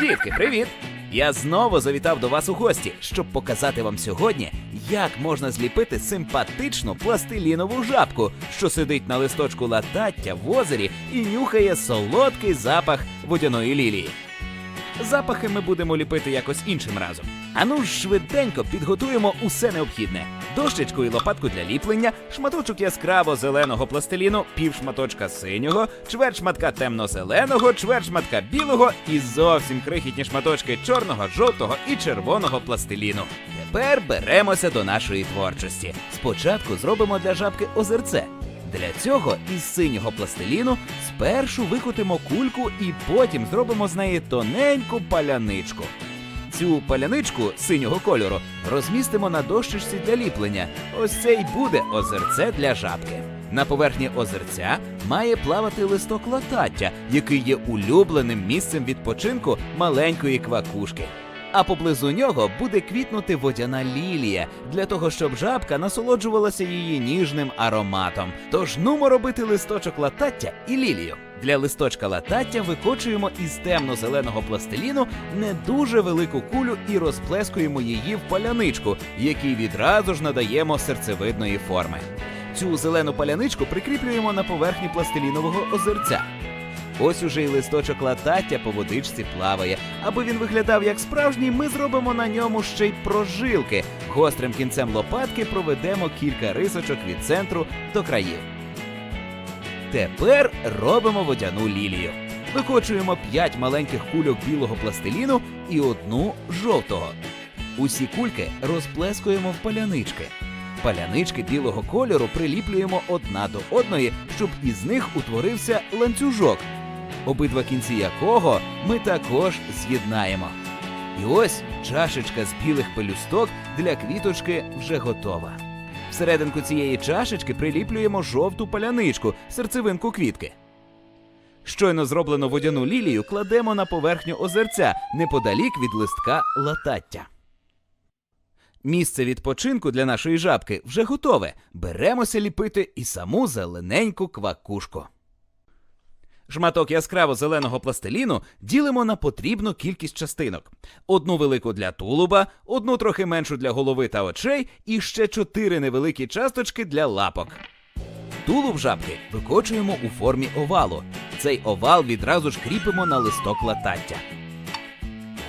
Дітки, привіт! Я знову завітав до вас у гості, щоб показати вам сьогодні, як можна зліпити симпатичну пластилінову жабку, що сидить на листочку латаття в озері і нюхає солодкий запах водяної лілії. Запахи ми будемо ліпити якось іншим разом. Ану ж швиденько підготуємо усе необхідне: дощечку і лопатку для ліплення, шматочок яскраво зеленого пластиліну, пів шматочка синього, чверть шматка темно-зеленого, чверть шматка білого і зовсім крихітні шматочки чорного, жовтого і червоного пластиліну. Тепер беремося до нашої творчості. Спочатку зробимо для жабки озерце. Для цього із синього пластиліну спершу викотимо кульку і потім зробимо з неї тоненьку паляничку. Цю паляничку синього кольору розмістимо на дощечці для ліплення. Ось це й буде озерце для жабки. На поверхні озерця має плавати листок латаття, який є улюбленим місцем відпочинку маленької квакушки. А поблизу нього буде квітнути водяна лілія для того, щоб жабка насолоджувалася її ніжним ароматом. Тож нумо робити листочок латаття і лілію. Для листочка латаття викочуємо із темно-зеленого пластиліну не дуже велику кулю і розплескуємо її в паляничку, якій відразу ж надаємо серцевидної форми. Цю зелену паляничку прикріплюємо на поверхні пластилінового озерця. Ось уже й листочок латаття по водичці плаває. Аби він виглядав як справжній, ми зробимо на ньому ще й прожилки. Гострим кінцем лопатки проведемо кілька рисочок від центру до країв. Тепер робимо водяну лілію. Викочуємо 5 маленьких кульок білого пластиліну і одну жовтого. Усі кульки розплескуємо в палянички. Палянички білого кольору приліплюємо одна до одної, щоб із них утворився ланцюжок, обидва кінці якого ми також з'єднаємо. І ось чашечка з білих пелюсток для квіточки вже готова. Всерединку цієї чашечки приліплюємо жовту паляничку, серцевинку квітки. Щойно зроблену водяну лілію кладемо на поверхню озерця неподалік від листка латаття. Місце відпочинку для нашої жабки вже готове. Беремося ліпити і саму зелененьку квакушку. Шматок яскраво зеленого пластиліну ділимо на потрібну кількість частинок: одну велику для тулуба, одну трохи меншу для голови та очей, і ще чотири невеликі часточки для лапок. Тулуб жабки викочуємо у формі овалу. Цей овал відразу ж кріпимо на листок латаття.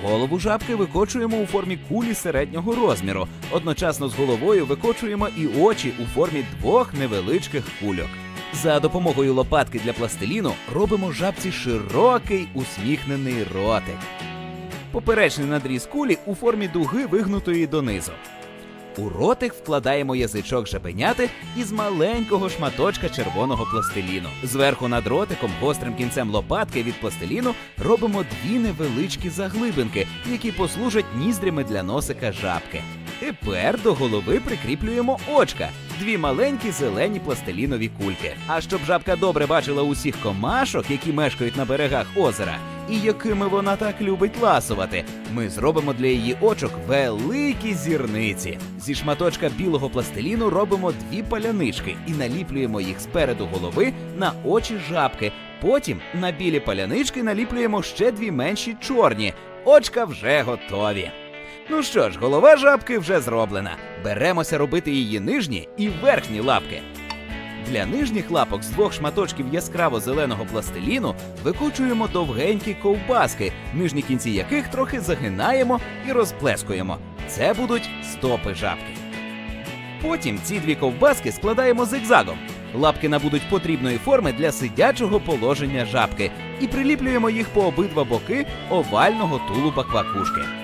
Голову жабки викочуємо у формі кулі середнього розміру. Одночасно з головою викочуємо і очі у формі двох невеличких кульок. За допомогою лопатки для пластиліну робимо жабці широкий усміхнений ротик. Поперечний надріз кулі у формі дуги вигнутої донизу. У ротик вкладаємо язичок жабеняти із маленького шматочка червоного пластиліну. Зверху над ротиком гострим кінцем лопатки від пластиліну робимо дві невеличкі заглибинки, які послужать ніздрями для носика жабки. Тепер до голови прикріплюємо очка, дві маленькі зелені пластилінові кульки. А щоб жабка добре бачила усіх комашок, які мешкають на берегах озера, і якими вона так любить ласувати, ми зробимо для її очок великі зірниці. Зі шматочка білого пластиліну робимо дві палянички і наліплюємо їх спереду голови на очі жабки. Потім на білі палянички наліплюємо ще дві менші чорні. Очка вже готові. Ну що ж, голова жабки вже зроблена. Беремося робити її нижні і верхні лапки. Для нижніх лапок з двох шматочків яскраво зеленого пластиліну викочуємо довгенькі ковбаски, нижні кінці яких трохи загинаємо і розплескуємо. Це будуть стопи жабки. Потім ці дві ковбаски складаємо зигзагом. Лапки набудуть потрібної форми для сидячого положення жабки і приліплюємо їх по обидва боки овального тулуба квакушки.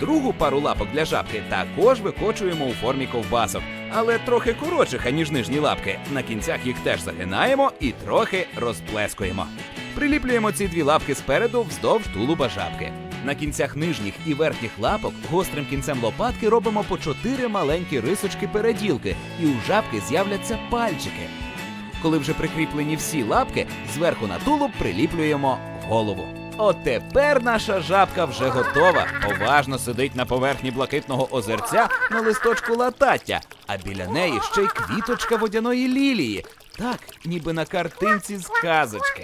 Другу пару лапок для жабки також викочуємо у формі ковбасок, але трохи коротших, аніж нижні лапки. На кінцях їх теж загинаємо і трохи розплескуємо. Приліплюємо ці дві лапки спереду вздовж тулуба жабки. На кінцях нижніх і верхніх лапок гострим кінцем лопатки робимо по чотири маленькі рисочки переділки, і у жабки з'являться пальчики. Коли вже прикріплені всі лапки, зверху на тулуб приліплюємо голову. От тепер наша жабка вже готова. Поважно сидить на поверхні блакитного озерця на листочку латаття, а біля неї ще й квіточка водяної лілії. Так, ніби на картинці з казочки.